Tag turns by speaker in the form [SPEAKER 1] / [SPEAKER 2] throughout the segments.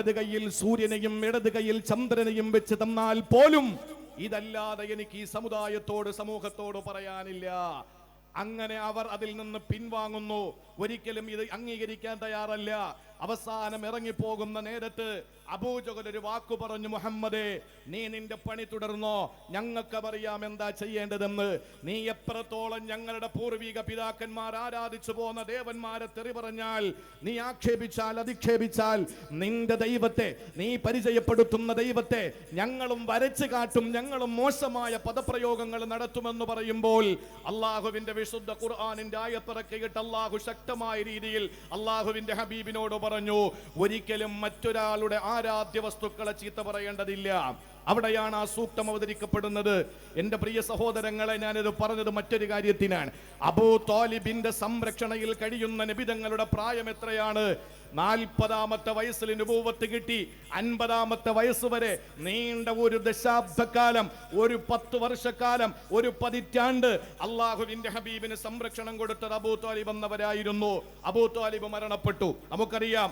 [SPEAKER 1] ഇടത് കയ്യിൽ സൂര്യനെയും ഇടത് കയ്യിൽ ചന്ദ്രനെയും വെച്ച് തന്നാൽ പോലും ഇതല്ലാതെ എനിക്ക് ഈ സമുദായത്തോട് സമൂഹത്തോട് പറയാനില്ല. അങ്ങനെ അവർ അതിൽ നിന്ന് പിൻവാങ്ങുന്നു. ഒരിക്കലും ഇത് അംഗീകരിക്കാൻ തയ്യാറല്ല. അവസാനം ഇറങ്ങിപ്പോകുന്ന നേരത്ത് അബൂജകൻ ഒരു വാക്കു പറഞ്ഞു മുഹമ്മദേ നീ നിന്റെ പണി തുടർന്നോ? ഞങ്ങൾക്ക് അറിയാം എന്താ ചെയ്യേണ്ടതെന്ന്. നീ എത്രത്തോളം ഞങ്ങളുടെ പൂർവിക പിതാക്കന്മാർ ആരാധിച്ചു പോന്ന ദേവന്മാരെ തെറി പറഞ്ഞാൽ നീ ആക്ഷേപിച്ചാൽ അധിക്ഷേപിച്ചാൽ നിന്റെ ദൈവത്തെ നീ പരിചയപ്പെടുത്തുന്ന ദൈവത്തെ ഞങ്ങളും വരച്ചു കാട്ടും ഞങ്ങളും മോശമായ പദപ്രയോഗങ്ങൾ നടത്തുമെന്ന് പറയുമ്പോൾ അള്ളാഹുവിന്റെ വിശുദ്ധ ഖുർആാനിന്റെ ആയത്തിറക്കിയിട്ട് അള്ളാഹു ശക്തമായ രീതിയിൽ അള്ളാഹുവിന്റെ ഹബീബിനോട് പറഞ്ഞു ഒരിക്കലും മറ്റൊരാളുടെ ആരാധ്യ വസ്തുക്കളെ ചീത്ത പറയേണ്ടതില്ല. അവിടെയാണ് ആ സൂക്തം അവതരിക്കപ്പെടുന്നത്. എന്റെ പ്രിയ സഹോദരങ്ങളെ ഞാനിത് പറഞ്ഞത് മറ്റൊരു കാര്യത്തിനാണ്. അബൂ താലിബിന്റെ സംരക്ഷണയിൽ കഴിയുന്ന നിബിതങ്ങളുടെ പ്രായം എത്രയാണ്? നാൽപ്പതാമത്തെ വയസ്സിൽ അനുഭവത്ത് കിട്ടി. അൻപതാമത്തെ വയസ്സ് വരെ നീണ്ട ഒരു ദശാബ്ദക്കാലം ഒരു പത്ത് വർഷക്കാലം ഒരു പതിറ്റാണ്ട് അള്ളാഹുവിന്റെ ഹബീബിന് സംരക്ഷണം കൊടുത്തത് അബൂ താലിബ് എന്നവരായിരുന്നു. അബൂ താലിബ് മരണപ്പെട്ടു. നമുക്കറിയാം.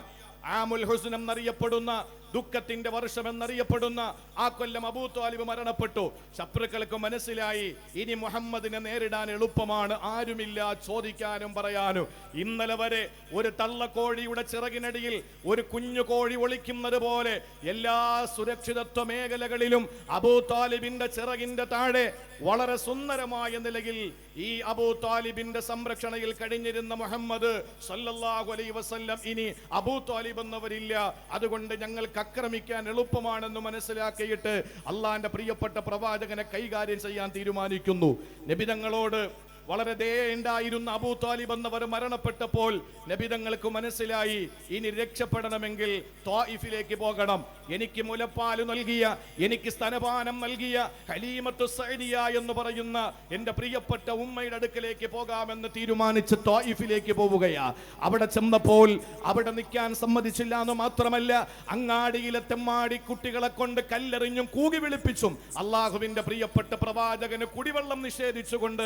[SPEAKER 1] ആമുൽ ഹുസ്നം എന്നറിയപ്പെടുന്ന ദുഃഖത്തിന്റെ വർഷം എന്നറിയപ്പെടുന്ന ആ കൊല്ലം അബൂ താലിബ് മരണപ്പെട്ടു. ശത്രുക്കൾക്ക് മനസ്സിലായി. ഇനി മുഹമ്മദിനെ നേരിടാൻ എളുപ്പമാണ്. ആരുമില്ല ചോദിക്കാനും പറയാനും. ഇന്നലെ വരെ ഒരു തള്ളക്കോഴിയുടെ ചിറകിനടിയിൽ ഒരു കുഞ്ഞു കോഴി ഒളിക്കുന്നത് പോലെ എല്ലാ സുരക്ഷിതത്വ മേഖലകളിലും അബൂ താലിബിന്റെ ചിറകിന്റെ താഴെ വളരെ സുന്ദരമായ നിലയിൽ ഈ അബൂ താലിബിന്റെ സംരക്ഷണയിൽ കഴിഞ്ഞിരുന്ന മുഹമ്മദ് സല്ലല്ലാഹു അലൈഹി വസല്ലം ഇനി അബൂ താലിബ് എന്നവരില്ല. അതുകൊണ്ട് ഞങ്ങൾക്ക് ആക്രമിക്കാൻ എളുപ്പമാണെന്ന് മനസ്സിലാക്കിയിട്ട് അള്ളാന്റെ പ്രിയപ്പെട്ട പ്രവാചകനെ കൈകാര്യം ചെയ്യാൻ തീരുമാനിക്കുന്നു. നബിതങ്ങളോട് വളരെ ദയുണ്ടായിരുന്ന അബൂ താലിബ് എന്നവർ മരണപ്പെട്ടപ്പോൾ നബിതങ്ങൾക്ക് മനസ്സിലായി ഇനി രക്ഷപ്പെടണമെങ്കിൽ ത്വായിഫിലേക്ക് പോകണം. എനിക്ക് മുലപ്പാൽ നൽകിയ എനിക്ക് സ്തനപാനം നൽകിയ ഹലീമത്തു സൈദിയ എന്ന് പറയുന്ന എന്റെ പ്രിയപ്പെട്ട ഉമ്മയുടെ അടുക്കലേക്ക് പോകാമെന്ന് തീരുമാനിച്ച് ത്വായിഫിലേക്ക് പോവുകയാ. അവിടെ ചെന്നപ്പോൾ അവിടെ നിൽക്കാൻ സമ്മതിച്ചില്ല എന്ന് മാത്രമല്ല അങ്ങാടിയിലെ തെമ്മാടി കുട്ടികളെ കൊണ്ട് കല്ലെറിഞ്ഞും കൂകി വിളിപ്പിച്ചും അള്ളാഹുവിന്റെ പ്രിയപ്പെട്ട പ്രവാചകന് കുടിവെള്ളം നിഷേധിച്ചുകൊണ്ട്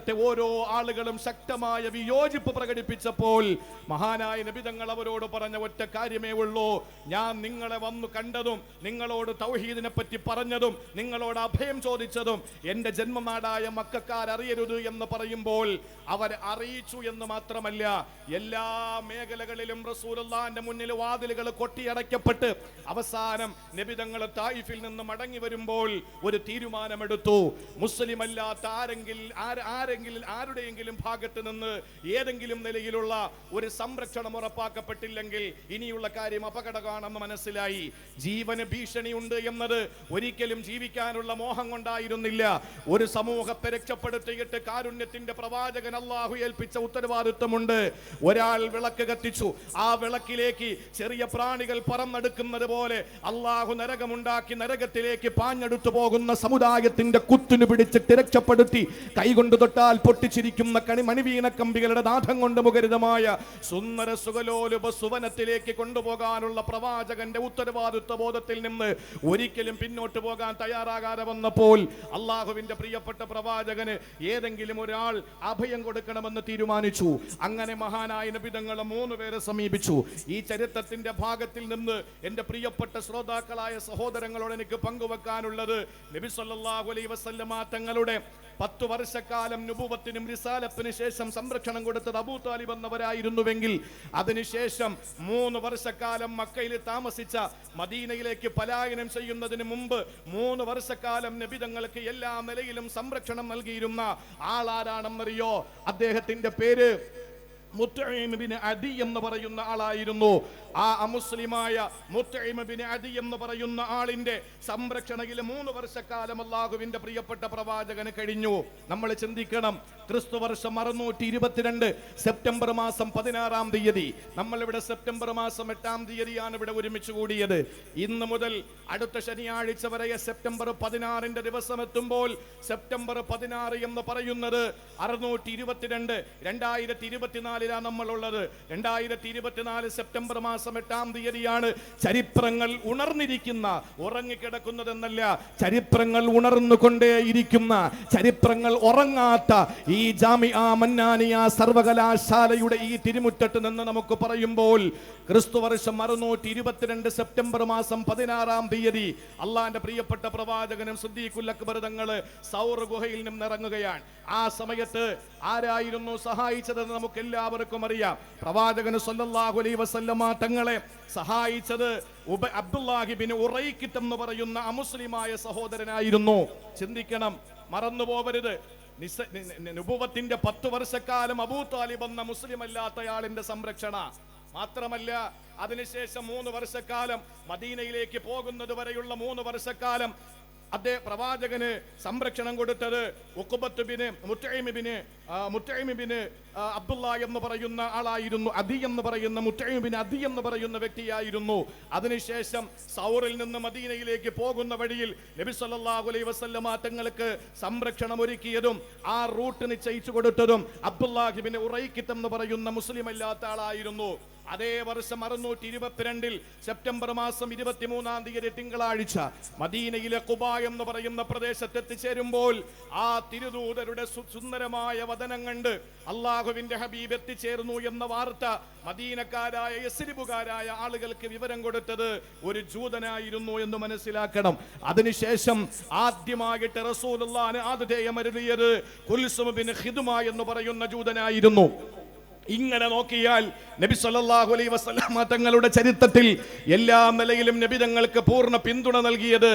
[SPEAKER 1] അവിടുത്തെ ഓരോ ആളുകളും ശക്തമായ വിയോജിപ്പ് പ്രകടിപ്പിച്ചപ്പോൾ മഹാനായ നബിതങ്ങൾ അവരോട് പറഞ്ഞ ഒറ്റ കാര്യമേ ഉള്ളൂ. ഞാൻ നിങ്ങളെ വന്നു കണ്ടതും നിങ്ങളോട് തൗഹീദിനെ പറ്റി പറഞ്ഞതും നിങ്ങളോട് അഭയം ചോദിച്ചതും എന്റെ ജന്മനാടായ മക്കാർ അറിയരുത് എന്ന് പറയുമ്പോൾ അവർ അറിയിച്ചു എന്ന് മാത്രമല്ല എല്ലാ മേഖലകളിലും റസൂലുള്ളാന്റെ മുന്നിൽ വാതിലുകൾ കൊട്ടിയടയ്ക്കപ്പെട്ട് അവസാനം നബിതങ്ങൾ തായിഫിൽ നിന്ന് മടങ്ങി വരുമ്പോൾ ഒരു തീരുമാനമെടുത്തു. മുസ്ലിം അല്ലാത്ത ആര് ആര- ആരെങ്കിലും ആരുടെയെങ്കിലും ഭാഗത്ത് നിന്ന് ഏതെങ്കിലും നിലയിലുള്ള ഒരു സംരക്ഷണം ഉറപ്പാക്കപ്പെട്ടില്ലെങ്കിൽ ഇനിയുള്ള കാര്യം അപകടമാണെന്ന് മനസ്സിലായി. ജീവന് ഭീഷണിയുണ്ട് എന്നത് ഒരിക്കലും ജീവിക്കാനുള്ള മോഹം കൊണ്ടായിരുന്നില്ല. ഒരു സമൂഹത്തെ രക്ഷപ്പെടുത്തിയിട്ട് കാരുണ്യത്തിന്റെ പ്രവാചകൻ അള്ളാഹു ഏൽപ്പിച്ച ഉത്തരവാദിത്വമുണ്ട്. ഒരാൾ വിളക്ക് കത്തിച്ചു. ആ വിളക്കിലേക്ക് ചെറിയ പ്രാണികൾ പറന്നെടുക്കുന്നത് പോലെ അള്ളാഹു നരകമുണ്ടാക്കി നരകത്തിലേക്ക് പാഞ്ഞെടുത്തു പോകുന്ന സമുദായത്തിന്റെ കുത്തിനു പിടിച്ചിട്ട് രക്ഷപ്പെടുത്തി കൈകൊണ്ട് തൊട്ടാൽ പൊട്ടിച്ചിരിക്കുന്ന കണി മണിവീണ കമ്പികളുടെ നാഥം കൊണ്ട് മുഖരിതമായ സുന്ദര സുഖലോലുപ സുവനത്തിലേക്ക് കൊണ്ടുപോകാനുള്ള പ്രവാചകന്റെ ഉത്തരവാദിത്വ ബോധത്തിൽ നിന്ന് ഒരിക്കലും പിന്നോട്ട് പോകാൻ തയ്യാറാകാതെ വന്നപ്പോൾ അള്ളാഹുവിന്റെ പ്രിയപ്പെട്ട പ്രവാചകന് ഏതെങ്കിലും ഒരാൾ അഭയം കൊടുക്കണമെന്ന് തീരുമാനിച്ചു. അങ്ങനെ മഹാനായ നബിതങ്ങളെ മൂന്ന് പേരെ സമീപിച്ചു. ഈ ചരിത്രത്തിന്റെ ഭാഗത്തിൽ നിന്ന് എന്റെ പ്രിയപ്പെട്ട ശ്രോതാക്കളായ സഹോദരങ്ങളോട് എനിക്ക് പങ്കുവെക്കാനുള്ളത് നബി സല്ലല്ലാഹു അലൈഹി വസല്ലമ തങ്ങളുടെ പത്തു വർഷക്കാലം നുബുവത്തിനും റിസാലത്തിന് ശേഷം സംരക്ഷണം കൊടുത്തത് അബൂ താലിബ് എന്നവരായിരുന്നുവെങ്കിൽ അതിനുശേഷം മൂന്ന് വർഷക്കാലം മക്കയിൽ താമസിച്ച മദീനയിലേക്ക് പലായനം ചെയ്യുന്നതിന് മുമ്പ് മൂന്ന് വർഷക്കാലം നബിതങ്ങൾക്ക് എല്ലാ നിലയിലും സംരക്ഷണം നൽകിയിരുന്ന ആളാരാണെന്നറിയോ? അദ്ദേഹത്തിന്റെ പേര് മുത്തഈം അടി എന്ന് പറയുന്ന ആളായിരുന്നു. ആ അമുസ്ലിമായ മുത്തഈം അടി എന്ന് പറയുന്ന ആളിന്റെ സംരക്ഷണയിൽ മൂന്ന് വർഷക്കാലം അള്ളാഹുവിന്റെ പ്രിയപ്പെട്ട പ്രവാചകന് കഴിഞ്ഞു. നമ്മൾ ചിന്തിക്കണം ക്രിസ്തു വർഷം അറുന്നൂറ്റി ഇരുപത്തിരണ്ട് സെപ്റ്റംബർ മാസം പതിനാറാം തീയതി. നമ്മൾ ഇവിടെ സെപ്റ്റംബർ മാസം എട്ടാം തീയതിയാണ് ഇവിടെ ഒരുമിച്ച് കൂടിയത്. ഇന്ന് മുതൽ അടുത്ത ശനിയാഴ്ച വരെ സെപ്റ്റംബർ പതിനാറിന്റെ ദിവസം എത്തുമ്പോൾ സെപ്റ്റംബർ പതിനാറ് എന്ന് പറയുന്നത് അറുന്നൂറ്റി ഇരുപത്തിരണ്ട് രണ്ടായിരത്തി ഇരുപത്തിനാല് ഇരുപത്തിനാലിലാണ് നമ്മളുള്ളത്. രണ്ടായിരത്തി ഇരുപത്തിനാല് സെപ്റ്റംബർ മാസം എട്ടാം തീയതിയാണ് ചരിത്രങ്ങൾ ഉണർന്നിരിക്കുന്ന ഉറങ്ങിക്കിടക്കുന്നതെന്നല്ല ചരിത്രങ്ങൾ ഉണർന്നുകൊണ്ടേയിരിക്കുന്ന ചരിത്രങ്ങൾ ഉറങ്ങാത്ത ഈ ജാമിഅ മന്നാനിയ സർവകലാശാലയുടെ ഈ തിരുമുറ്റത്ത് നിന്ന് നമുക്ക് പറയുമ്പോൾ ക്രിസ്തു വർഷം അറുന്നൂറ്റി ഇരുപത്തിരണ്ട് സെപ്റ്റംബർ മാസം പതിനാറാം തീയതി അള്ളാന്റെ പ്രിയപ്പെട്ട പ്രവാചകനും സിദ്ദീഖുൽ അക്ബർ തങ്ങൾ സൗർ ഗുഹയിൽ നിന്നും ആ സമയത്ത് ആരായിരുന്നു സഹായിച്ചതെന്ന് നമുക്ക് എല്ലാവർക്കും അറിയാം. പ്രവാചകന് സല്ലല്ലാഹു അലൈഹി വസല്ലമ തങ്ങളെ സഹായിച്ചത് ഉബ അബ്ദുല്ലാഹിബിന് ഉറൈക്കിത്ത് എന്ന് പറയുന്ന അമുസ്ലിമായ സഹോദരനായിരുന്നു. ചിന്തിക്കണം മറന്നു പോവരുത്. നിസ- നി- നി- നുബുവത്തിന്റെ പത്ത് വർഷക്കാലം അബൂ താലിബ് എന്ന മുസ്ലിം അല്ലാത്തയാളിന്റെ സംരക്ഷണ. മാത്രമല്ല അതിനുശേഷം മൂന്ന് വർഷക്കാലം മദീനയിലേക്ക് പോകുന്നത് വരെയുള്ള മൂന്ന് വർഷക്കാലം അതേ പ്രവാചകന് സംരക്ഷണം കൊടുത്തത് ഉക്കുബത്തുബിന് മുത്തൈമിബിന് മുത്തൈമിബിന് അബ്ദുള്ള എന്ന് പറയുന്ന ആളായിരുന്നു അതി എന്ന് പറയുന്ന മുത്തൈമിബിന് അതി എന്ന് പറയുന്ന വ്യക്തിയായിരുന്നു. അതിനുശേഷം സൗറിൽ നിന്ന് മദീനയിലേക്ക് പോകുന്ന വഴിയിൽ നബി സല്ലല്ലാഹു അലൈഹി വസല്ലമ തങ്ങൾക്ക് സംരക്ഷണം ഒരുക്കിയതും ആ റൂട്ട് നിശ്ചയിച്ചു കൊടുത്തതും അബ്ദുല്ലാഹിബിന് ഉറൈക്കിത്ത് എന്ന് പറയുന്ന മുസ്ലിം അല്ലാത്ത ആളായിരുന്നു. അതേ വർഷം അറുന്നൂറ്റി ഇരുപത്തിരണ്ടിൽ സെപ്റ്റംബർ മാസം ഇരുപത്തിമൂന്നാം തീയതി തിങ്കളാഴ്ച മദീനയിലെ കുബ എന്ന് പറയുന്ന പ്രദേശത്ത് എത്തിച്ചേരുമ്പോൾ ആ തിരുദൂതരുടെ സുന്ദരമായ വതനം കണ്ട് അള്ളാഹുവിന്റെ ഹബീബ് എത്തിച്ചേർന്നു എന്ന വാർത്ത മദീനക്കാരായ യസ്രിബുകാരായ ആളുകൾക്ക് വിവരം കൊടുത്തത് ഒരു ജൂതനായിരുന്നു എന്ന് മനസ്സിലാക്കണം. അതിനുശേഷം ആദ്യമായിട്ട് റസൂൽ ആതിഥേയം കുൽസുമ ബിൻ ഖിദുമ എന്ന് പറയുന്ന ജൂതനായിരുന്നു. ഇങ്ങനെ നോക്കിയാൽ നബി സല്ലല്ലാഹു അലൈഹി വസല്ലമ തങ്ങളുടെ ചരിത്രത്തിൽ എല്ലാ നിലയിലും നബി തങ്ങൾക്ക് പൂർണ പിന്തുണ നൽകിയത്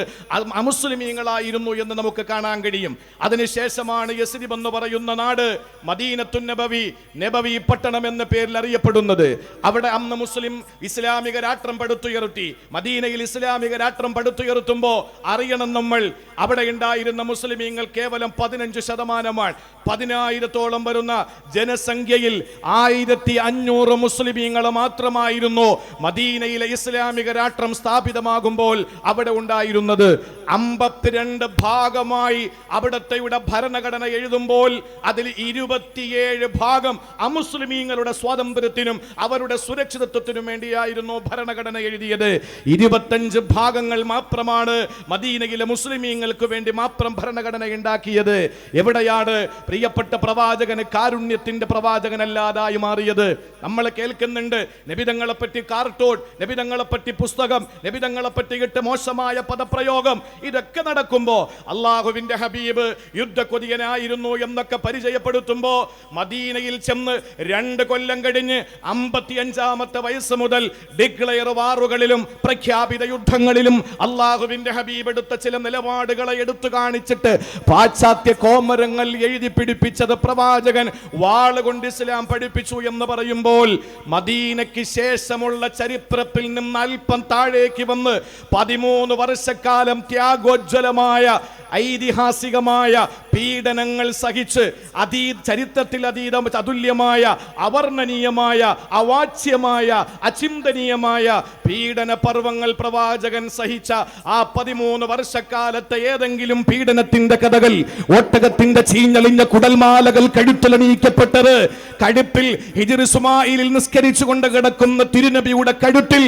[SPEAKER 1] അമുസ്ലിമീങ്ങളായിരുന്നു എന്ന് നമുക്ക് കാണാൻ കഴിയും. അതിനുശേഷമാണ് യസ്രിബ് എന്ന് പറയുന്ന നാട് മദീനത്തു നബവി നബവി പട്ടണം എന്ന പേരിൽ അറിയപ്പെടുന്നത്. അവിടെ അന്ന് മുസ്ലിം ഇസ്ലാമിക രാഷ്ട്രം പടുത്തുയർത്തി. മദീനയിൽ ഇസ്ലാമിക രാഷ്ട്രം പടുത്തുയർത്തുമ്പോൾ അറിയണം നമ്മൾ. അവിടെ ഉണ്ടായിരുന്ന മുസ്ലിമീങ്ങൾ കേവലം പതിനഞ്ച് ശതമാനമാണ്. പതിനായിരത്തോളം വരുന്ന ജനസംഖ്യയിൽ ആയിരത്തി അഞ്ഞൂറ് മുസ്ലിമീങ്ങൾ മാത്രമായിരുന്നു മദീനയിലെ ഇസ്ലാമിക രാഷ്ട്രം സ്ഥാപിതമാകുമ്പോൾ അവിടെ ഉണ്ടായിരുന്നത്. അമ്പത്തിരണ്ട് ഭാഗമായി അവിടത്തെയുടെ ഭരണഘടന എഴുതുമ്പോൾ അതിൽ ഇരുപത്തിയേഴ് ഭാഗം അമുസ്ലിമീങ്ങളുടെ സ്വാതന്ത്ര്യത്തിനും അവരുടെ സുരക്ഷിതത്വത്തിനും വേണ്ടിയായിരുന്നു ഭരണഘടന എഴുതിയത്. ഇരുപത്തഞ്ച് ഭാഗങ്ങൾ മാത്രമാണ് മദീനയിലെ മുസ്ലിമീങ്ങൾക്ക് വേണ്ടി മാത്രം ഭരണഘടന ഉണ്ടാക്കിയത്. എവിടെയാണ് പ്രിയപ്പെട്ട പ്രവാചകന് കാരുണ്യത്തിന്റെ പ്രവാചകനല്ലാതായി മാറിയത്. നമ്മൾ കേൾക്കുന്നുണ്ട് നബിതങ്ങളെ പറ്റി കാർട്ടൂൺ നബിതങ്ങളെ പറ്റി പുസ്തകം നബിതങ്ങളെ പറ്റിയിട്ട് മോശമായ പദപ്രയോഗം. ഇതൊക്കെ നടക്കുമ്പോ അള്ളാഹുവിന്റെ ഹബീബ് യുദ്ധക്കൊതിയനായിരുന്നു എന്നൊക്കെ പരിചയപ്പെടുത്തുമ്പോ മദീനയിൽ ചെന്ന് രണ്ട് കൊല്ലം കഴിഞ്ഞ് അമ്പത്തിയഞ്ചാമത്തെ വയസ്സ് മുതൽ ഡിക്ലെയർ വാറുകളിലും പ്രഖ്യാപിത യുദ്ധങ്ങളിലും അള്ളാഹുവിന്റെ ഹബീബ് എടുത്ത ചില നിലപാടുകളെ എടുത്തു കാണിച്ചിട്ട് പാശ്ചാത്യ കോമരങ്ങൾ എഴുതി പിടിപ്പിച്ചത് പ്രവാചകൻ. വാളുകൊണ്ട് ഇസ്ലാം പഠിപ്പിച്ചു എന്ന് പറയുമ്പോൾ മദീനയ്ക്ക് ശേഷമുള്ള ചരിത്രത്തിൽ നിന്ന് അല്പം താഴേക്ക് വന്ന് പതിമൂന്ന് വർഷക്കാലം ത്യാഗോജ്വലമായ ഐതിഹാസികമായ പീഡനങ്ങൾ സഹിച്ച് അതീ ചരിത്രത്തിൽ അതീതം അതുല്യമായ അവർണനീയമായ അവാച്യമായ അചിന്തനീയമായ പീഡന പർവങ്ങൾ പ്രവാചകൻ സഹിച്ച ആ പതിമൂന്ന് വർഷക്കാലത്തെ ഏതെങ്കിലും പീഡനത്തിന്റെ കഥകൾ ഒട്ടകത്തിന്റെ ചീഞ്ഞളിഞ്ഞ കുടൽമാലകൾ കഴുത്തിലണിയിക്കപ്പെട്ടത് കടുപ്പിൽ ഹിജിർ സുമായിലിൽ നിസ്കരിച്ചുകൊണ്ട് കിടക്കുന്ന തിരുനബിയുടെ കഴുത്തിൽ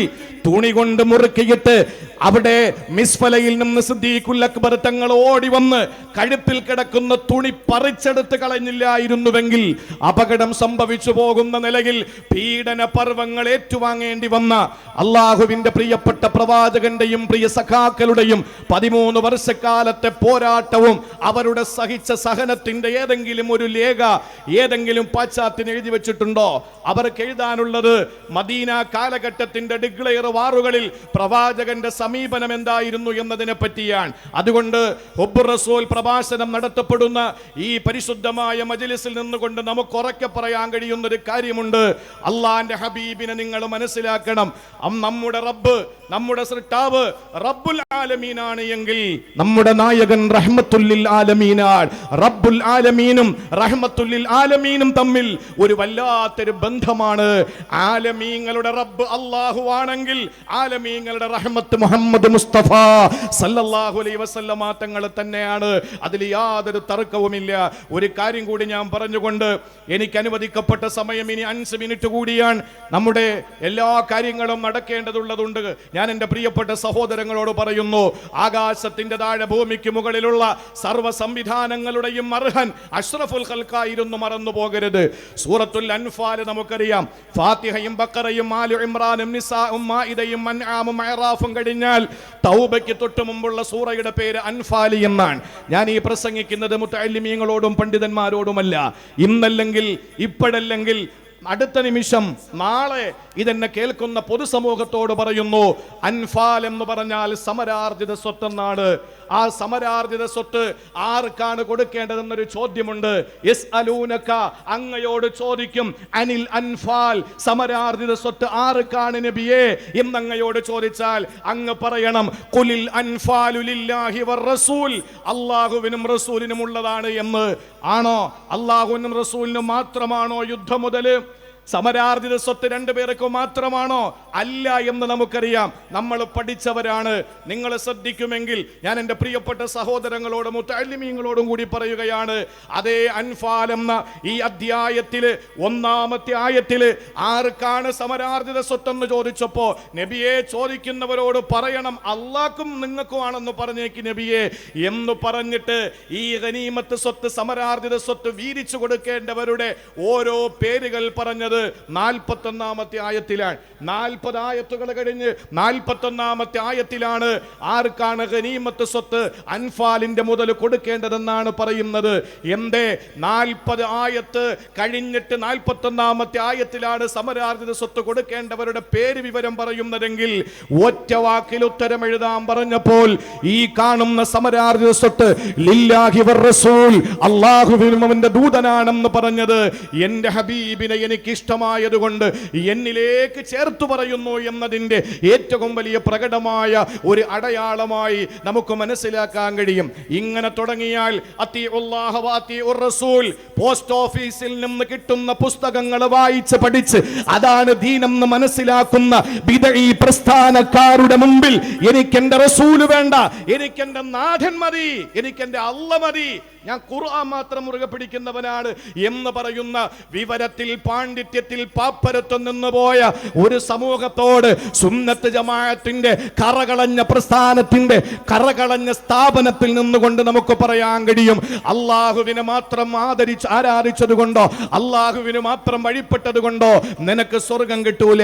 [SPEAKER 1] തുണി കൊണ്ട് മുറുക്കിയിട്ട് അവിടെ മിസ്ഫലയിൽ നിന്ന് സിദ്ദീഖുൽ അക്ബർ തങ്ങൾ ഓടി വന്ന് കഴുത്തിൽ കിടക്കുന്ന തുണി പറിച്ചെടുത്ത് കളഞ്ഞില്ലായിരുന്നുവെങ്കിൽ അപകടം സംഭവിച്ചു പോകുന്ന നിലയിൽ പീഡന പർവങ്ങൾ ഏറ്റുവാങ്ങേണ്ടി വന്ന അള്ളാഹുവിന്റെ പ്രിയപ്പെട്ട പ്രവാചകന്റെയും പ്രിയ സഖാക്കളുടെയും പതിമൂന്ന് വർഷക്കാലത്തെ പോരാട്ടവും അവരുടെ സഹിച്ച സഹനത്തിന്റെ ഏതെങ്കിലും ഒരു ലേഖ ഏതെങ്കിലും പാശ്ചാത്യം എഴുതി വെച്ചിട്ടുണ്ടോ? അവർക്ക് എഴുതാനുള്ളത് മദീന കാലഘട്ടത്തിന്റെ ഡിഗ്ലെയർ വാറുകളിൽ പ്രവാചകന്റെ സമീപനം എന്തായിരുന്നു എന്നതിനെ പറ്റിയാണ്. അതുകൊണ്ട് റസൂൽ പ്രഭാഷണം നടത്തപ്പെടുന്ന ഈ പരിശുദ്ധമായ മജലിസിൽ നിന്നുകൊണ്ട് നമുക്ക് ഉറക്കെ പറയാൻ കഴിയുന്ന ഒരു കാര്യമുണ്ട്. അള്ളാന്റെ ഹബീബിനെ നിങ്ങൾ മനസ്സിലാക്കണം. നമ്മുടെ റബ്ബ് നമ്മുടെ സൃഷ്ടാവ് റബ്ബുൽ ആലമീനാണ് എങ്കിൽ നമ്മുടെ നായകൻ റഹ്മത്തുല്ലിൽ ആലമീനാണ്. റബ്ബുൽ ആലമീനും റഹ്മത്തുല്ലിൽ ആലമീനും തമ്മിൽ ഒരു വല്ലാത്തൊരു ബന്ധമാണ്. ആലമീങ്ങളുടെ റബ്ബ് അള്ളാഹു ആണെങ്കിൽ ആലമീങ്ങളുടെ റഹ്മത്ത് മുഹമ്മദ് മുസ്തഫ സല്ലല്ലാഹു അലൈഹി വസല്ലമ തങ്ങൾ തന്നെയാണ്. അതിൽ യാതൊരു തർക്കവുമില്ല. ഒരു കാര്യം കൂടി ഞാൻ പറഞ്ഞുകൊണ്ട് എനിക്ക് അനുവദിക്കപ്പെട്ട സമയം ഇനി അഞ്ച് മിനിറ്റ് കൂടിയാണ്. നമ്മുടെ എല്ലാ കാര്യങ്ങളും നടക്കേണ്ടതുള്ളതുണ്ട്. ഞാൻ എന്റെ പ്രിയപ്പെട്ട സഹോദരങ്ങളോട് പറയുന്നു ആകാശത്തിന്റെ താഴെ ഭൂമിക്ക് മുകളിലുള്ള സർവ സംവിധാനങ്ങളുടെയും അർഹൻ അഷ്റഫുൽ ഖൽക്കായിരുന്നു മറന്നു പോകരുത്. സൂറത്തുൽ അൻഫാൽ നമുക്കറിയാം. ഫാത്തിഹയും ബക്കറയും ആലു ഇമ്രാനും നിസാഉം മാഇദയും മൻആമും അറാഫും കഴിഞ്ഞാൽ തൗബയ്ക്ക് തൊട്ട് മുമ്പുള്ള സൂറയുടെ പേര് അൻഫാലി എന്നാണ്. ഞാൻ ഈ പ്രസംഗിക്കുന്നത് മുത്തല്ലിമീങ്ങളോടും പണ്ഡിതന്മാരോടുമല്ല. ഇന്നല്ലെങ്കിൽ ഇപ്പോഴല്ലെങ്കിൽ അടുത്ത നിമിഷം നാളെ ഇതെന്നെ കേൾക്കുന്ന പൊതുസമൂഹത്തോട് പറയുന്നു അൻഫാൽ എന്ന് പറഞ്ഞാൽ സമരാർജിത സ്വത്ത് എന്നാണ് ആ സമരാർജിത സ്വത്ത് ആർക്കാണ് കൊടുക്കേണ്ടതെന്നൊരു ചോദ്യമുണ്ട്. എസ് അലൂനക്ക അങ്ങയോട് ചോദിക്കും അനിൽ അൻഫാൽ സമരാർജിത സ്വത്ത് ആർക്കാണ് നബിയെ? എന്നങ്ങയോട് ചോദിച്ചാൽ അങ്ങ് പറയണം കുലിൽ അൻഫാലുലില്ലാഹി വർ റസൂൽ അള്ളാഹുവിനും റസൂലിനും ഉള്ളതാണ് എന്ന്. ആണോ? അള്ളാഹുവിനും റസൂലിനും മാത്രമാണോ യുദ്ധം മുതൽ? സമരാർജിത സ്വത്ത് രണ്ടുപേർക്കും മാത്രമാണോ? അല്ല എന്ന് നമുക്കറിയാം. നമ്മൾ പഠിച്ചവരാണ്. നിങ്ങൾ ശ്രദ്ധിക്കുമെങ്കിൽ ഞാൻ എന്റെ പ്രിയപ്പെട്ട സഹോദരങ്ങളോടും മുത്താലിമീങ്ങളോടും കൂടി പറയുകയാണ്. അതേ അൻഫാൽ എന്ന ഈ അധ്യായത്തിൽ ഒന്നാമത്തെ ആയത്തിൽ ആർക്കാണ് സമരാർജിത സ്വത്തെന്ന് ചോദിച്ചപ്പോൾ നബിയെ ചോദിക്കുന്നവരോട് പറയണം അള്ളാക്കും നിങ്ങൾക്കുമാണെന്ന് പറഞ്ഞേക്ക് നബിയെ. എന്ന് പറഞ്ഞിട്ട് ഈ ഗനീമത്ത് സ്വത്ത് സമരാർജിത സ്വത്ത് വീതിച്ചു കൊടുക്കേണ്ടവരുടെ ഓരോ പേരുകൾ പറഞ്ഞത് നാൽപ്പത്തൊന്നാമത്തെ ആയത്തിലാണ്. നാൽപ്പത് ആയത്തുകൾ കഴിഞ്ഞ് നാൽപ്പത്തൊന്നാമത്തെ ആയത്തിലാണ് ആർക്കാണ് ഗനീമത്ത് സ്വത്ത് അൻഫാലിന്റെ മുതൽ കൊടുക്കേണ്ടതെന്നാണ് പറയുന്നത്. എന്തേ? നാൽപ്പത് ആയത്ത് കഴിഞ്ഞിട്ട് നാൽപ്പത്തൊന്നാമത്തെ ആയത്തിലാണ് സമരാർജിത സ്വത്ത് കൊടുക്കേണ്ടവരുടെ പേര് വിവരം പറയുന്നതെങ്കിൽ ഒറ്റ വാക്കിൽ ഉത്തരം എഴുതാൻ പറഞ്ഞപ്പോൾ ഈ കാണുന്ന സമരാർജിത സ്വത്ത് ലില്ലാഹി റസൂൽ അള്ളാഹുവിനും അവന്റെ ദൂതനാണെന്ന് പറഞ്ഞത് എന്റെ ഹബീബിനെ എനിക്ക് ഇഷ്ടമായതുകൊണ്ട് എന്നിലേക്ക് ചേർത്തു പറയുന്നു എന്നതിന്റെ ഏറ്റവും വലിയ പ്രകടമായ ഒരു അടയാളമായി നമുക്ക് മനസ്സിലാക്കാൻ കഴിയും. ഇങ്ങനെ തുടങ്ങിയാൽ അത്തി ഉള്ളാഹവാത്തി റസൂൽ പോസ്റ്റ് ഓഫീസിൽ നിന്ന് കിട്ടുന്ന പുസ്തകങ്ങൾ വായിച്ച് പഠിച്ച് അതാണ് ദീനെന്ന് മനസ്സിലാക്കുന്ന ഈ പ്രസ്ഥാനക്കാരുടെ മുമ്പിൽ എനിക്ക് എന്റെ റസൂൽ വേണ്ട എനിക്ക് എന്റെ നാഥൻ മതി എനിക്ക് എന്റെ അല്ല മതി ഞാൻ ഖുർആൻ മാത്രം മുറുകെ പിടിക്കുന്നവനാണ് എന്ന് പറയുന്ന വിവരത്തിൽ പാണ്ഡിത്യത്തിൽ പാപ്പരത്വം നിന്ന് പോയ ഒരു സമൂഹത്തോട് സുന്നത്ത് ജമാഅത്തിന്റെ കറകളഞ്ഞ പ്രസ്ഥാനത്തിന്റെ കറകളഞ്ഞ സ്ഥാപനത്തിൽ നിന്നുകൊണ്ട് നമുക്ക് പറയാൻ കഴിയും. അള്ളാഹുവിനെ മാത്രം ആദരിച്ച് ആരാധിച്ചത് കൊണ്ടോ അള്ളാഹുവിന് മാത്രം വഴിപ്പെട്ടത് കൊണ്ടോ നിനക്ക് സ്വർഗം കിട്ടൂല.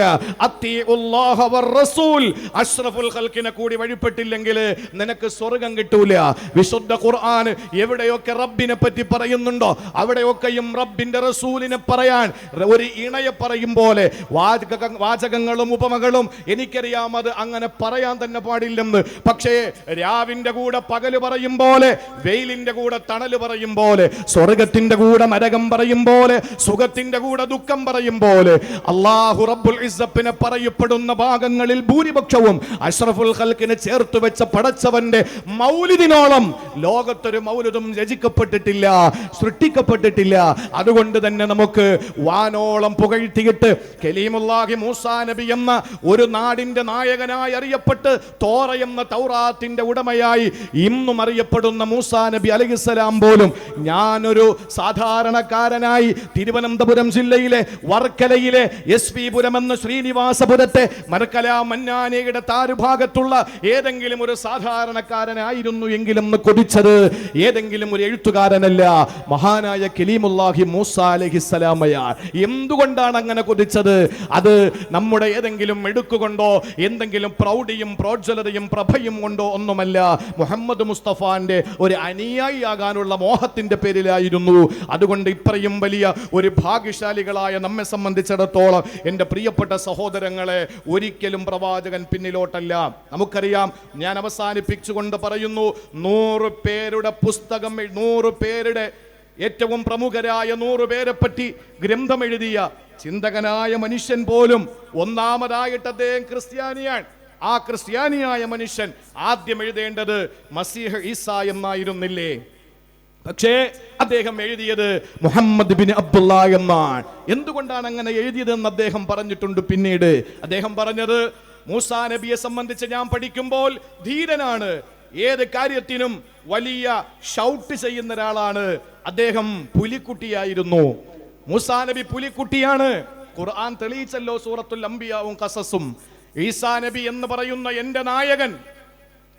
[SPEAKER 1] റസൂൽ. അഷ്റഫുൽ ഖൽക്കിനെ കൂടി വഴിപ്പെട്ടില്ലെങ്കിൽ നിനക്ക് സ്വർഗം കിട്ടൂല. വിശുദ്ധ ഖുർആൻ എവിടെയൊക്കെ റബ്ബിനെ പറ്റി പറയുന്നുണ്ടോ? അവിടെയൊക്കെയും റബ്ബിന്റെ റസൂലിനെ പറയാൻ ഒരു ഇണയെ പറയും പോലെ. വാചക വാചകങ്ങളും ഉപമകളും എനിക്കറിയാം അത് അങ്ങനെ പറയാൻ തന്നെ പാടില്ലെന്ന്. പക്ഷേ രാവിന്റെ കൂടെ പകൽ പറയും പോലെ വെയിലിന്റെ കൂടെ തണൽ പറയും പോലെ സ്വർഗത്തിന്റെ കൂടെ നരകം പറയും പോലെ സുഖത്തിന്റെ കൂടെ ദുഃഖം പറയും പോലെ. അള്ളാഹു റബ്ബുൽ ഇസപ്പിനെ പറയപ്പെടുന്ന ഭാഗങ്ങളിൽ ഭൂരിപക്ഷവും അഷ്റഫുൽ ഖൽക്കിനെ ചേർത്ത് വെച്ച പടച്ചവന്റെ മൗലിദിനോളം ലോകത്തൊരു മൗലിദും രചിക്കപ്പെട്ടിട്ടില്ല സൃഷ്ടിക്കപ്പെട്ടിട്ടില്ല. അതുകൊണ്ട് തന്നെ നമുക്ക് വാനോളം പുകഴ്ത്തിയിട്ട് കലീമുല്ലാഹി മൂസാ നബി എന്ന ഒരു നാടിന്റെ നായകനായി അറിയപ്പെട്ട് തോറ എന്ന തൗറാത്തിന്റെ ഉടമയായി ഇന്നും അറിയപ്പെടുന്ന മൂസാ നബി അലഹിസ്സലാം പോലും ഞാനൊരു സാധാരണക്കാരനായി തിരുവനന്തപുരം ജില്ലയിലെ വർക്കലയിലെ എസ് പി പുരം എന്ന ശ്രീനിവാസപുരത്തെ മരക്കല മന്നാനയുടെ താരുഭാഗത്തുള്ള ഏതെങ്കിലും ഒരു സാധാരണക്കാരനായിരുന്നു എങ്കിലും കൊതിച്ചത്. ഏതെങ്കിലും ഒരു എഴുത്തുകാരനല്ല. മഹാനായ കലീമുല്ലാഹി മൂസ അലഹിസ്സലാമയ. എന്തുകൊണ്ടാണ് അങ്ങനെ കൊതിച്ചത്? അത് നമ്മുടെ ഏതെങ്കിലും എടുക്കുകൊണ്ടോ എന്തെങ്കിലും പ്രൗഢിയും പ്രോജ്വലതയും പ്രഭയും കൊണ്ടോ ഒന്നുമല്ല. മുഹമ്മദ് മുസ്തഫാന്റെ ഒരു അനുയായി ആകാനുള്ള മോഹത്തിന്റെ പേരിലായിരുന്നു. അതുകൊണ്ട് ഇത്രയും വലിയ ഒരു ഭാഗ്യശാലികളായ നമ്മെ സംബന്ധിച്ചിടത്തോളം എന്റെ പ്രിയപ്പെട്ട സഹോദരങ്ങളെ ഒരിക്കലും പ്രവാചകൻ പിന്നിലോട്ടല്ല. നമുക്കറിയാം ഞാൻ അവസാനിപ്പിച്ചുകൊണ്ട് പറയുന്നു നൂറ് പേരുടെ പുസ്തകം നൂറ് പേരുടെ ഏറ്റവും പ്രമുഖരായ നൂറ് പേരെ പറ്റി ഗ്രന്ഥം എഴുതിയ ചിന്തകനായ മനുഷ്യൻ പോലും ഒന്നാമതായിട്ട് അദ്ദേഹം ക്രിസ്ത്യാനിയാണ്. ആ ക്രിസ്ത്യാനിയായ മനുഷ്യൻ ആദ്യം എഴുതേണ്ടത് മസീഹ് ഈസ എന്നായിരുന്നില്ലേ? പക്ഷേ അദ്ദേഹം എഴുതിയത് മുഹമ്മദ് ബിൻ അബ്ദുള്ള എന്നാണ്. എന്തുകൊണ്ടാണ് അങ്ങനെ എഴുതിയതെന്ന് അദ്ദേഹം പറഞ്ഞിട്ടുണ്ട് പിന്നീട്? അദ്ദേഹം പറഞ്ഞത് മൂസാ നബിയെ സംബന്ധിച്ച് ഞാൻ പഠിക്കുമ്പോൾ ധീരനാണ്. ഏത് കാര്യത്തിനും വലിയ ഷൗട്ട് ചെയ്യുന്ന ഒരാളാണ് അദ്ദേഹം പുലിക്കുട്ടിയായിരുന്നു. മുസാ നബി പുലിക്കുട്ടിയാണ്. ഖുർആൻ തെളിയിച്ചല്ലോ സൂറത്തുൽ അംബിയാവും കസസും ഈസാ നബി എന്ന് പറയുന്ന എന്റെ നായകൻ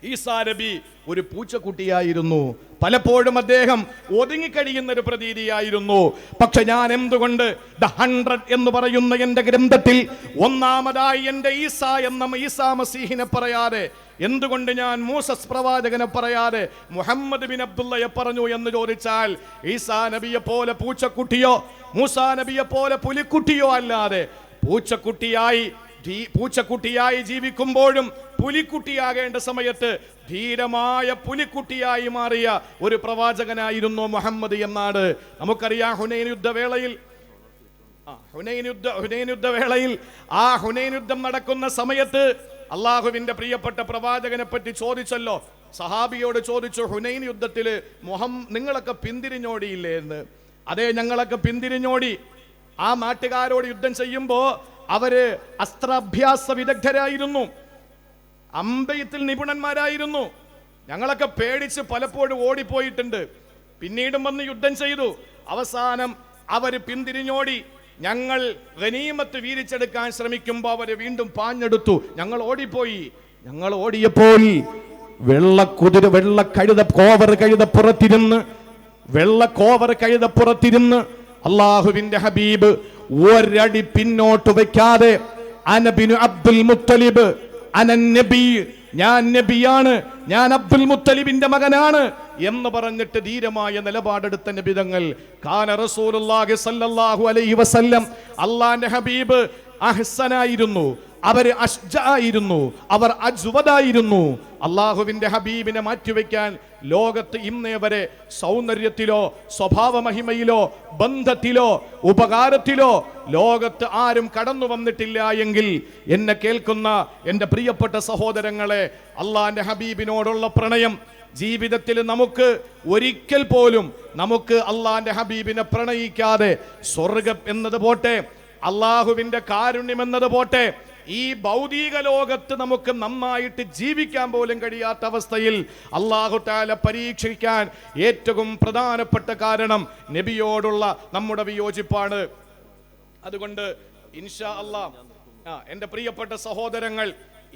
[SPEAKER 1] ഈസാ നബി ഒരു പൂച്ചക്കുട്ടിയായിരുന്നു. പലപ്പോഴും അദ്ദേഹം ഒതുങ്ങിക്കഴിയുന്ന ഒരു പ്രതീതിയായിരുന്നു. പക്ഷെ ഞാൻ എന്തുകൊണ്ട് ദ ഹൺഡ്രഡ് എന്ന് പറയുന്ന എന്റെ ഗ്രന്ഥത്തിൽ ഒന്നാമതായി എന്റെ ഈസ എന്ന ഈസാ മസീഹിനെ പറയാതെ എന്തുകൊണ്ട് ഞാൻ മൂസസ് പ്രവാചകനെ പറയാതെ മുഹമ്മദ് ബിൻ അബ്ദുള്ളയെ പറഞ്ഞു എന്ന് ചോദിച്ചാൽ ഈസാ നബിയെ പോലെ പൂച്ചക്കുട്ടിയോ മൂസാ നബിയെ പോലെ പുലിക്കുട്ടിയോ അല്ലാതെ പൂച്ചക്കുട്ടിയായി പൂച്ചക്കുട്ടിയായി ജീവിക്കുമ്പോഴും പുലിക്കുട്ടിയാകേണ്ട സമയത്ത് ധീരമായ പുലിക്കുട്ടിയായി മാറിയ ഒരു പ്രവാചകനായിരുന്നു മുഹമ്മദ് എന്നാണ്. നമുക്കറിയാം ഹുനൈൻ യുദ്ധവേളയിൽ ഹുനൈൻ യുദ്ധ ഹുനൈൻ യുദ്ധവേളയിൽ ആ ഹുനൈൻ യുദ്ധം നടക്കുന്ന സമയത്ത് അള്ളാഹുവിന്റെ പ്രിയപ്പെട്ട പ്രവാചകനെ പറ്റി ചോദിച്ചല്ലോ. സഹാബിയോട് ചോദിച്ചു ഹുനൈൻ യുദ്ധത്തിൽ മുഹം നിങ്ങളൊക്കെ പിന്തിരിഞ്ഞോടിയില്ലേ എന്ന്? അതെ ഞങ്ങളൊക്കെ പിന്തിരിഞ്ഞോടി. ആ നാട്ടുകാരോട് യുദ്ധം ചെയ്യുമ്പോ അവർ അസ്ത്രാഭ്യാസ വിദഗ്ധരായിരുന്നു. അമ്പയത്തിൽ നിപുണന്മാരായിരുന്നു. ഞങ്ങളൊക്കെ പേടിച്ച് പലപ്പോഴും ഓടിപ്പോയിട്ടുണ്ട്. പിന്നീടും വന്ന് യുദ്ധം ചെയ്തു. അവസാനം അവർ പിന്തിരിഞ്ഞോടി. ഞങ്ങൾ ഗനീമത്ത് വീരിച്ചെടുക്കാൻ ശ്രമിക്കുമ്പോൾ അവരെ വീണ്ടും പാഞ്ഞെടുത്തു. ഞങ്ങൾ ഓടിപ്പോയി. ഞങ്ങൾ ഓടിയപ്പോൾ വെള്ള കുതിര വെള്ള കഴുത കോവർ കഴുത പുറത്തിരുന്ന് വെള്ള കോവർ കഴുത പുറത്തിരുന്ന് അള്ളാഹുവിന്റെ ഹബീബ് ഒരടി പിന്നോട്ട് വയ്ക്കാതെ അനബിനു അബ്ദുൽ മുത്തലിബ് അനൻ നബി ഞാൻ നബിയാണ് ഞാൻ അബ്ദുൽ മുത്തലിബിന്റെ മകനാണ് എന്ന് പറഞ്ഞിട്ട് ധീരമായ നിലപാടെടുത്ത നബിതങ്ങൾ കാന റസൂലുള്ളാഹി സല്ലല്ലാഹു അലൈഹി വസല്ലം അള്ളാന്റെ ഹബീബ് അഹ്സനായിരുന്നു അവർ അഷ്ജായിരുന്നു അവർ അജ്വദായിരുന്നു അള്ളാഹുവിന്റെ ഹബീബിനെ മാറ്റിവെക്കാൻ ലോകത്ത് ഇന്നേ വരെ സൗന്ദര്യത്തിലോ സ്വഭാവമഹിമയിലോ ബന്ധത്തിലോ ഉപകാരത്തിലോ ലോകത്ത് ആരും കടന്നു വന്നിട്ടില്ല എങ്കിൽ എന്നെ കേൾക്കുന്ന എന്റെ പ്രിയപ്പെട്ട സഹോദരങ്ങളെ അള്ളാഹിന്റെ ഹബീബിനോടുള്ള പ്രണയം ജീവിതത്തിൽ നമുക്ക് ഒരിക്കൽ പോലും നമുക്ക് അള്ളാഹിന്റെ ഹബീബിനെ പ്രണയിക്കാതെ സ്വർഗം എന്നത് പോട്ടെ അള്ളാഹുവിന്റെ കാരുണ്യം എന്നത് പോട്ടെ ഈ ഭൗതിക ലോകത്ത് നമുക്ക് നന്നായിട്ട് ജീവിക്കാൻ പോലും കഴിയാത്ത അവസ്ഥയിൽ അള്ളാഹു താല പരീക്ഷിക്കാൻ ഏറ്റവും പ്രധാനപ്പെട്ട കാരണം നബിയോടുള്ള നമ്മുടെ വിയോജിപ്പാണ്. അതുകൊണ്ട് ഇൻഷാ അല്ലാ എന്റെ പ്രിയപ്പെട്ട സഹോദരങ്ങൾ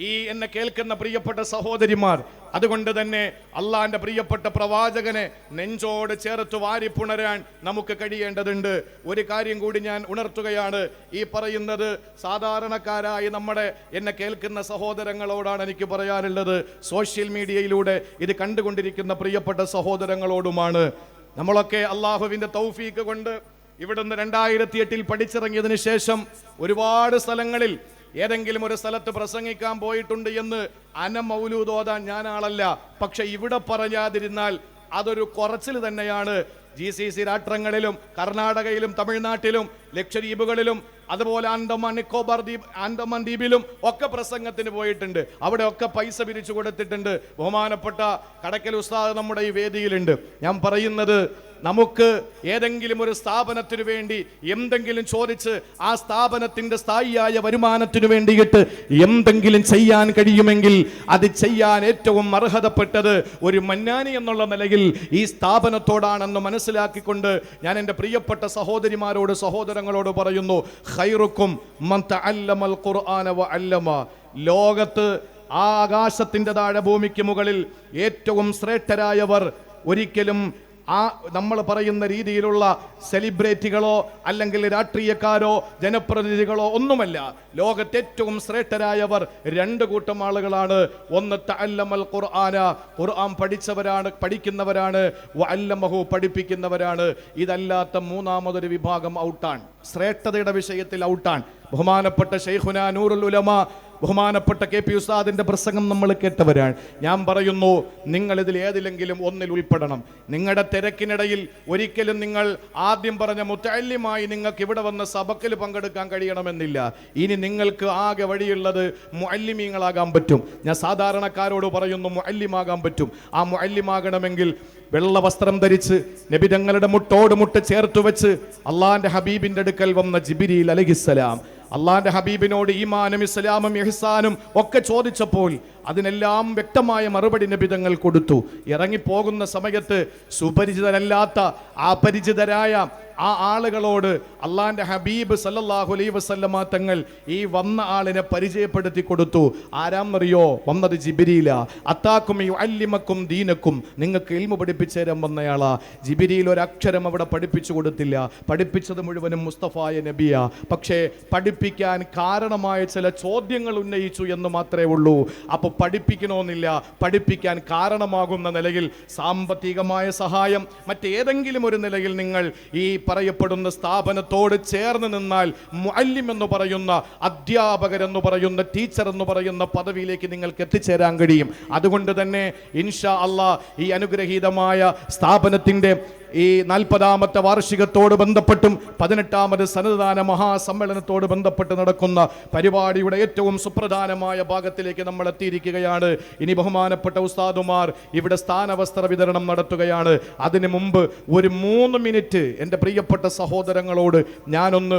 [SPEAKER 1] ഈ എന്നെ കേൾക്കുന്ന പ്രിയപ്പെട്ട സഹോദരിമാർ അതുകൊണ്ട് തന്നെ അള്ളാന്റെ പ്രിയപ്പെട്ട പ്രവാചകനെ നെഞ്ചോട് ചേർത്ത് വാരിപ്പുണരാൻ നമുക്ക് കഴിയേണ്ടതുണ്ട്. ഒരു കാര്യം കൂടി ഞാൻ ഉണർത്തുകയാണ്. ഈ പറയുന്നത് സാധാരണക്കാരായി നമ്മുടെ എന്നെ കേൾക്കുന്ന സഹോദരങ്ങളോടാണ് എനിക്ക് പറയാനുള്ളത്. സോഷ്യൽ മീഡിയയിലൂടെ ഇത് കണ്ടുകൊണ്ടിരിക്കുന്ന പ്രിയപ്പെട്ട സഹോദരങ്ങളോടുമാണ്. നമ്മളൊക്കെ അള്ളാഹുവിന്റെ തൗഫീക്ക് കൊണ്ട് ഇവിടുന്ന് രണ്ടായിരത്തി എട്ടിൽ പഠിച്ചിറങ്ങിയതിനു ശേഷം ഒരുപാട് സ്ഥലങ്ങളിൽ ഏതെങ്കിലും ഒരു സ്ഥലത്ത് പ്രസംഗിക്കാൻ പോയിട്ടുണ്ട് എന്ന് അനമൗലൂതോതാൻ ഞാൻ ആളല്ല പക്ഷെ ഇവിടെ പറഞ്ഞാതിരുന്നാൽ അതൊരു കുറച്ചിൽ തന്നെയാണ്. ജി സി സി രാഷ്ട്രങ്ങളിലും കർണാടകയിലും തമിഴ്നാട്ടിലും ലക്ഷദ്വീപുകളിലും അതുപോലെ ആൻഡമാൻ നിക്കോബാർ ദ്വീപ് ആൻഡമാൻ ദ്വീപിലും ഒക്കെ പ്രസംഗത്തിന് പോയിട്ടുണ്ട്. അവിടെ ഒക്കെ പൈസ പിരിച്ചു കൊടുത്തിട്ടുണ്ട്. ബഹുമാനപ്പെട്ട കടക്കൽ ഉസ്താദ് നമ്മുടെ ഈ വേദിയിലുണ്ട്. ഞാൻ പറയുന്നത് നമുക്ക് ഏതെങ്കിലും ഒരു സ്ഥാപനത്തിനു വേണ്ടി എന്തെങ്കിലും ചോദിച്ച് ആ സ്ഥാപനത്തിന്റെ സ്ഥായിയായ വരുമാനത്തിനു വേണ്ടിയിട്ട് എന്തെങ്കിലും ചെയ്യാൻ കഴിയുമെങ്കിൽ അത് ചെയ്യാൻ ഏറ്റവും അർഹതപ്പെട്ടത് ഒരു മന്നാനി എന്നുള്ള നിലയിൽ ഈ സ്ഥാപനത്തോടാണെന്ന് മനസ്സിലാക്കിക്കൊണ്ട് ഞാൻ എന്റെ പ്രിയപ്പെട്ട സഹോദരിമാരോട് സഹോദരങ്ങളോട് പറയുന്നു ഹൈറുക്കും ലോകത്ത് ആ ആകാശത്തിന്റെ താഴെ ഭൂമിക്ക് മുകളിൽ ഏറ്റവും ശ്രേഷ്ഠരായവർ ഒരിക്കലും ആ നമ്മൾ പറയുന്ന രീതിയിലുള്ള സെലിബ്രിറ്റികളോ അല്ലെങ്കിൽ രാഷ്ട്രീയക്കാരോ ജനപ്രതിനിധികളോ ഒന്നുമല്ല. ലോകത്തെ ഏറ്റവും ശ്രേഷ്ഠരായവർ രണ്ട് കൂട്ടം ആളുകളാണ്. ഒന്ന് തഅല്ലമൽ ഖുർആന. ഖുർആൻ പഠിച്ചവരാണ് പഠിക്കുന്നവരാണ്. വഅല്ലമഹു പഠിപ്പിക്കുന്നവരാണ്. ഇതല്ലാത്ത മൂന്നാമതൊരു വിഭാഗം ഔട്ടാണ്. ശ്രേഷ്ഠതയുടെ വിഷയത്തിൽ ഔട്ടാണ്. ബഹുമാനപ്പെട്ട ഷെയ്ഖുന നൂറുൽ ഉലമ ബഹുമാനപ്പെട്ട കെ പി ഉസ്താദിന്റെ പ്രസംഗം നമ്മൾ കേട്ടവരാണ്. ഞാൻ പറയുന്നു നിങ്ങൾ ഇതിൽ ഏതിലെങ്കിലും ഒന്നിൽ ഉൾപ്പെടണം. നിങ്ങളുടെ തിരക്കിനിടയിൽ ഒരിക്കലും നിങ്ങൾ ആദ്യം പറഞ്ഞ മുത്തല്യമായി നിങ്ങൾക്ക് ഇവിടെ വന്ന് സഭക്കിൽ പങ്കെടുക്കാൻ കഴിയണമെന്നില്ല. ഇനി നിങ്ങൾക്ക് ആകെ വഴിയുള്ളത് മുഅല്ലിമീങ്ങളാകാൻ പറ്റും. ഞാൻ സാധാരണക്കാരോട് പറയുന്നു മുഅല്ലിമാകാൻ പറ്റും. ആ മുഅല്ലിമാകണമെങ്കിൽ വെള്ള വസ്ത്രം ധരിച്ച് നബിതങ്ങളുടെ മുട്ടോട് മുട്ട് ചേർത്ത് വെച്ച് അള്ളാന്റെ ഹബീബിന്റെ അടുക്കൽ വന്ന ജിബിരിയിൽ അലഹിസ്സലാം. അള്ളാന്റെ ഹബീബിനോട് ഈമാനും ഇസ്ലാമും ഇഹ്സാനും ഒക്കെ ചോദിച്ചപ്പോൾ അതിനെല്ലാം വ്യക്തമായ മറുപടി നബിതങ്ങൾ കൊടുത്തു. ഇറങ്ങിപ്പോകുന്ന സമയത്ത് സുപരിചിതരല്ലാത്ത അപരിചിതരായ ആ ആളുകളോട് അള്ളാന്റെ ഹബീബ് സല്ലല്ലാഹു അലൈ വസല്ലമ തങ്ങൾ ഈ വന്ന ആളിനെ പരിചയപ്പെടുത്തി കൊടുത്തു. ആരാന്നറിയോ? വന്നത് ജിബിരിയില അത്താക്കും അല്ലിമക്കും ദീനക്കും. നിങ്ങൾക്ക് ഇൽമു പഠിപ്പിച്ചു വന്നയാളാ. ജിബിരിയിൽ ഒരു അക്ഷരം അവിടെ പഠിപ്പിച്ചു കൊടുത്തില്ല. പഠിപ്പിച്ചത് മുഴുവനും മുസ്തഫായ നബിയ. പക്ഷേ പഠിപ്പിക്കാൻ കാരണമായ ചില ചോദ്യങ്ങൾ ഉന്നയിച്ചു എന്ന് മാത്രമേ ഉള്ളൂ. അപ്പോൾ പഠിപ്പിക്കണമെന്നില്ല പഠിപ്പിക്കാൻ കാരണമാകുന്ന നിലയിൽ സാമ്പത്തികമായ സഹായം മറ്റേതെങ്കിലും ഒരു നിലയിൽ നിങ്ങൾ ഈ പറയപ്പെടുന്ന സ്ഥാപനത്തോട് ചേർന്ന് നിന്നാൽ മുഅല്ലിം എന്ന് പറയുന്ന അധ്യാപകർ എന്ന് പറയുന്ന ടീച്ചർ എന്ന് പറയുന്ന പദവിയിലേക്ക് നിങ്ങൾക്ക് എത്തിച്ചേരാൻ കഴിയും. അതുകൊണ്ട് തന്നെ ഇൻഷാ അള്ളാ ഈ അനുഗ്രഹീതമായ സ്ഥാപനത്തിന്റെ ഈ നാൽപ്പതാമത്തെ വാർഷികത്തോട് ബന്ധപ്പെട്ടും പതിനെട്ടാമത് സന്നദ്ധാന മഹാസമ്മേളനത്തോട് ബന്ധപ്പെട്ട് നടക്കുന്ന പരിപാടിയുടെ ഏറ്റവും സുപ്രധാനമായ ഭാഗത്തിലേക്ക് നമ്മൾ എത്തിയിരിക്കുകയാണ്. ഇനി ബഹുമാനപ്പെട്ട ഉസ്താദുമാർ ഇവിടെ സ്ഥാനവസ്ത്ര വിതരണം നടത്തുകയാണ്. അതിനു മുമ്പ് ഒരു മൂന്ന് മിനിറ്റ് എന്റെ പ്രിയപ്പെട്ട സഹോദരങ്ങളോട് ഞാനൊന്ന്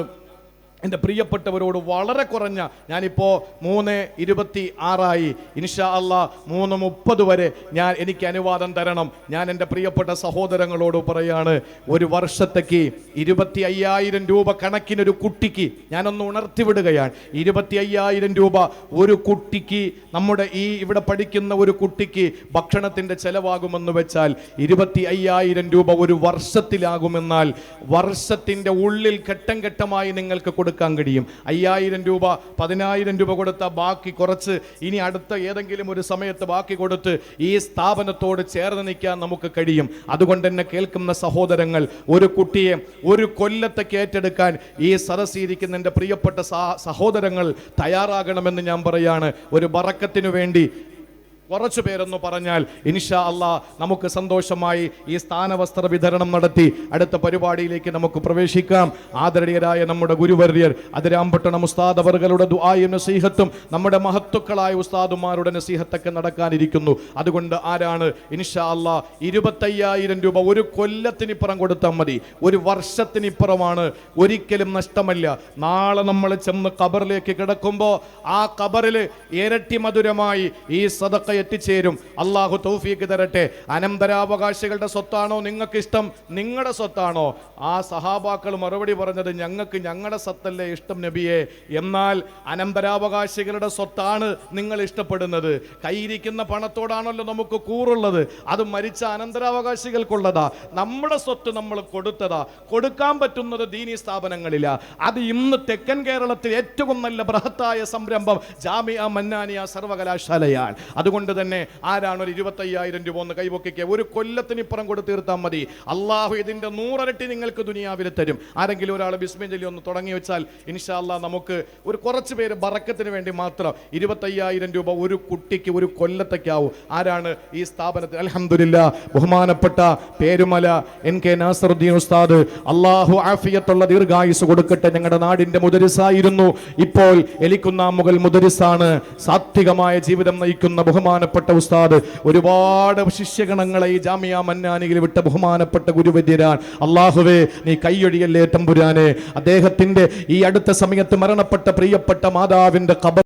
[SPEAKER 1] എന്റെ പ്രിയപ്പെട്ടവരോട് വളരെ കുറഞ്ഞ ഞാനിപ്പോൾ മൂന്ന് ഇരുപത്തി ആറായി. ഇൻഷാ അല്ല മൂന്ന് മുപ്പത് വരെ ഞാൻ എനിക്ക് അനുവാദം തരണം. ഞാൻ എന്റെ പ്രിയപ്പെട്ട സഹോദരങ്ങളോട് പറയാണ് ഒരു വർഷത്തേക്ക് ഇരുപത്തി അയ്യായിരം രൂപ കണക്കിനൊരു കുട്ടിക്ക് ഞാനൊന്ന് ഉണർത്തി വിടുകയാണ് ഇരുപത്തി അയ്യായിരം രൂപ ഒരു കുട്ടിക്ക് നമ്മുടെ ഈ ഇവിടെ പഠിക്കുന്ന ഒരു കുട്ടിക്ക് ഭക്ഷണത്തിന്റെ ചെലവാകുമെന്ന് വെച്ചാൽ ഇരുപത്തി അയ്യായിരം രൂപ ഒരു വർഷത്തിലാകുമെന്നാൽ വർഷത്തിന്റെ ഉള്ളിൽ ഘട്ടം ഘട്ടമായി നിങ്ങൾക്ക് കൊടുക്കാൻ കഴിയും. അയ്യായിരം രൂപ പതിനായിരം രൂപ കൊടുത്ത ബാക്കി കുറച്ച് ഇനി അടുത്ത ഏതെങ്കിലും ഒരു സമയത്ത് ബാക്കി കൊടുത്ത് ഈ സ്ഥാപനത്തോട് ചേർന്ന് നിൽക്കാൻ നമുക്ക് കഴിയും. അതുകൊണ്ട് തന്നെ കേൾക്കുന്ന സഹോദരങ്ങൾ ഒരു കുട്ടിയെ ഒരു കൊല്ലത്തെ ഏറ്റെടുക്കാൻ ഈ സദസ്സിരിക്കുന്ന എന്റെ പ്രിയപ്പെട്ട സഹോദരങ്ങൾ തയ്യാറാകണമെന്ന് ഞാൻ പറയാണ്. ഒരു ബറക്കത്തിനു വേണ്ടി കുറച്ചു പേരെന്ന് പറഞ്ഞാൽ ഇൻഷാ അള്ളാ നമുക്ക് സന്തോഷമായി ഈ സ്ഥാനവസ്ത്ര വിതരണം നടത്തി അടുത്ത പരിപാടിയിലേക്ക് നമുക്ക് പ്രവേശിക്കാം. ആദരണീയരായ നമ്മുടെ ഗുരുവര്യർ അതിരാമ്പട്ടണം ഉസ്താദ് അവർകളുടെ ദുആയും നസീഹത്തും നമ്മുടെ മഹത്തുക്കളായ ഉസ്താദുമാരുടെ നസീഹത്തൊക്കെ നടക്കാനിരിക്കുന്നു. അതുകൊണ്ട് ആരാണ്? ഇൻഷാ അള്ളാ ഇരുപത്തയ്യായിരം രൂപ ഒരു കൊല്ലത്തിനിപ്പുറം കൊടുത്താൽ മതി. ഒരു വർഷത്തിനിപ്പുറമാണ് ഒരിക്കലും നഷ്ടമല്ല. നാളെ നമ്മൾ ചെന്ന് കബറിലേക്ക് കിടക്കുമ്പോൾ ആ കബറിൽ ഇരട്ടി മധുരമായി ഈ സദക്ക എത്തിച്ചേരും. അള്ളാഹു തൗഫീക്ക് തരട്ടെ. അനന്തരാവകാശികളുടെ സ്വത്താണോ നിങ്ങൾക്ക് ഇഷ്ടം നിങ്ങളുടെ സ്വത്താണോ? ആ സഹാബാക്കൾ മറുപടി പറഞ്ഞത് ഞങ്ങൾക്ക് ഞങ്ങളുടെ സ്വത്തല്ലേ ഇഷ്ടം നബിയെ. എന്നാൽ അനന്തരാവകാശികളുടെ സ്വത്താണ് നിങ്ങൾ ഇഷ്ടപ്പെടുന്നത്. കയ്യിരിക്കുന്ന പണത്തോടാണല്ലോ നമുക്ക് കൂറുള്ളത്. അത് മരിച്ച അനന്തരാവകാശികൾക്കുള്ളതാ നമ്മുടെ സ്വത്ത് നമ്മൾ കൊടുത്തതാ. കൊടുക്കാൻ പറ്റുന്നത് ദീനി സ്ഥാപനങ്ങളില്ല അത് ഇന്ന് തെക്കൻ കേരളത്തിൽ ഏറ്റവും നല്ല ബൃഹത്തായ സംരംഭം ജാമിയ മന്നാനിയ സർവകലാശാലയാണ്. അതുകൊണ്ട് തന്നെ ആരാണ് ഒരു ഇരുപത്തയ്യായിരം രൂപ ഒന്ന് കൈപൊക്കിക്കുക ഒരു കൊല്ലത്തിനിപ്പുറം കൊടുത്ത് തീർത്താൽ മതി. അള്ളാഹു ഇതിന്റെ നൂറരട്ടി നിങ്ങൾക്ക് ദുനിയാവിൽ തരും. ആരെങ്കിലും ഒരാൾ ബിസ്മിഞ്ചലി ഒന്ന് തുടങ്ങി വെച്ചാൽ ഇൻഷാല്ല നമുക്ക് ഒരു കുറച്ച് പേര് ബറക്കത്തിന് വേണ്ടി മാത്രം ഇരുപത്തയ്യായിരം രൂപ ഒരു കുട്ടിക്ക് ഒരു കൊല്ലത്തേക്കാവും. ആരാണ് ഈ സ്ഥാപനത്തിൽ? അലഹമില്ല ബഹുമാനപ്പെട്ട പേരുമല എൻ കെ നാസറുദ്ദീൻ ഉസ്താദ്. അള്ളാഹു ആഫിയത്തുള്ള ദീർഘായുസ് കൊടുക്കട്ടെ. ഞങ്ങളുടെ നാടിന്റെ മുദരിസായിരുന്നു. ഇപ്പോൾ എലിക്കുന്നാമുകൾ മുദരിസാണ് സാത്വികമായ ജീവിതം നയിക്കുന്ന ബഹുമാനപ്പെട്ട ഉസ്താദ് ഒരുപാട് ശിഷ്യഗണങ്ങളെ ഈ ജാമിയ മന്നാനിയിൽ വിട്ട ബഹുമാനപ്പെട്ട ഗുരുവര്യരാൻ അള്ളാഹുവേ നീ കൈയൊഴിയല്ലേ തമ്പുരാനെ? അദ്ദേഹത്തിന്റെ ഈ അടുത്ത സമയത്ത് മരണപ്പെട്ട പ്രിയപ്പെട്ട മാതാവിന്റെ കബർ